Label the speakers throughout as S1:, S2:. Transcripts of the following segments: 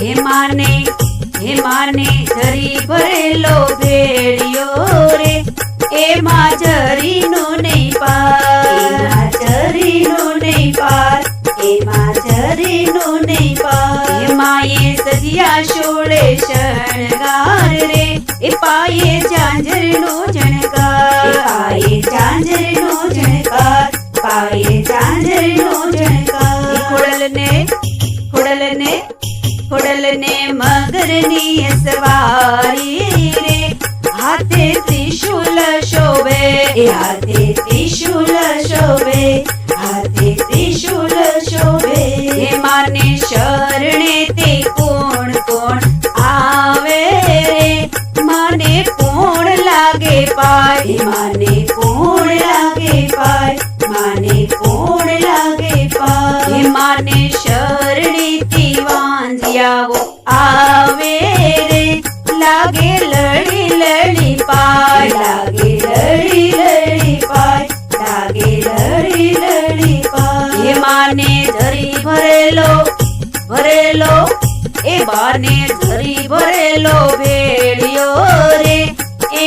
S1: હે માને હે માને જરી ભરેલો ભેળિયો રે. એમાં જરીનો નહીં પાર
S2: જરીનો નહીં પાર એમાં જરીનો નહીં પાર.
S1: હે માએ સજિયા શોળે શણગાર રે, એ પાયે ઝાંઝરનો
S2: એ
S1: જણકાર
S2: પાયે ઝાંઝરનો ઝણકાર પાયે ઝાંઝરનો
S1: ખોડલને મગરની સવારી રે. હાથે ત્રિશુલ શોભે
S2: હાથે ત્રિશુલ શોભે, હાથે ત્રિશુલ શોભે.
S1: હે માને શરણે તે કોણ કોણ આવે રે? માને કોણ લાગે પાય?
S2: માને કોણ લાગે પાય? માને કોણ લાગે પાય?
S1: માને શરણીથી વાંધિયાઓ આવે રે. લાગે લડી લડી પાય,
S2: લાગે લડી લડી પાય, લાગે લડી લડી પાય.
S1: એ માને ધરી ભરેલો ભરેલો, એ બાને ધરી ભરેલો ભેળિયો રે.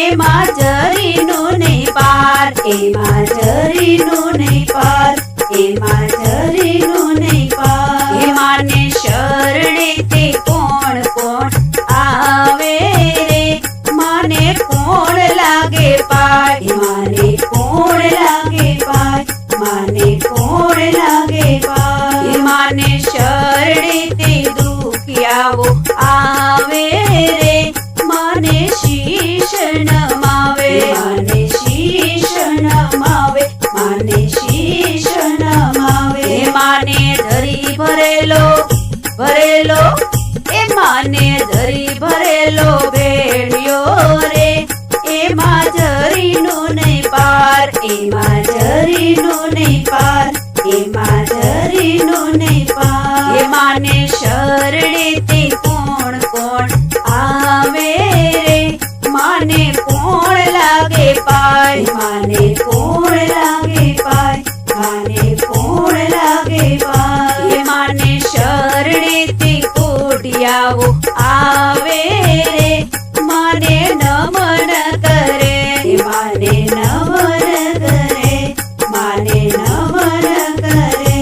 S1: એમાં જરીનો નહીં પાર,
S2: એમાં જરીનો નહીં પાર, એમાં જરીનો
S1: માને ધરી ભરેલો ભેળિયો રે. એમાં જરીનો નહીં પાર,
S2: એમાં જરીનો નહીં પાર, એમાં જરીનો નહીં પાર.
S1: હે માને શરણે તે કોણ કોણ આવે રે? માને કોણ લાગે પાર
S2: માને કોણ લાગે
S1: કોઢિયાઓ આવે રે, માને નમન કરે,
S2: માને નમન કરે, માને નમન કરે.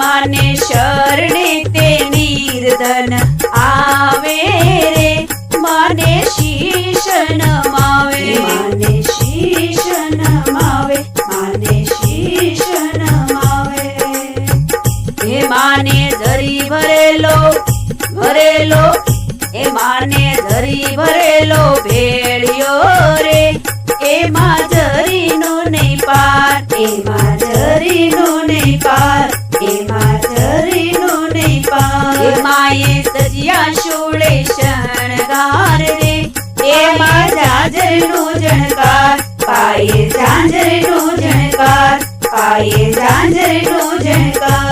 S1: માને શરણે તે નિર્ધન આવે રે, માને શીશ નમાવે
S2: માને શીશ નમાવે માને શીશ નમાવે
S1: માને ધરી ભરેલો ભરેલો એ માને ધરી ભરેલો ભેળિયો રે. એ માં જરીનો નહીં પાર
S2: એ માં જરીનો નહીં પાર એ માં જરીનો નહીં પાર.
S1: એ માએ સજિયા શોળે શણગાર રે.
S2: એ માં જાજરનો જણકાર પાયે જાજરનો જણકાર પાયે જાજરનો જણકાર.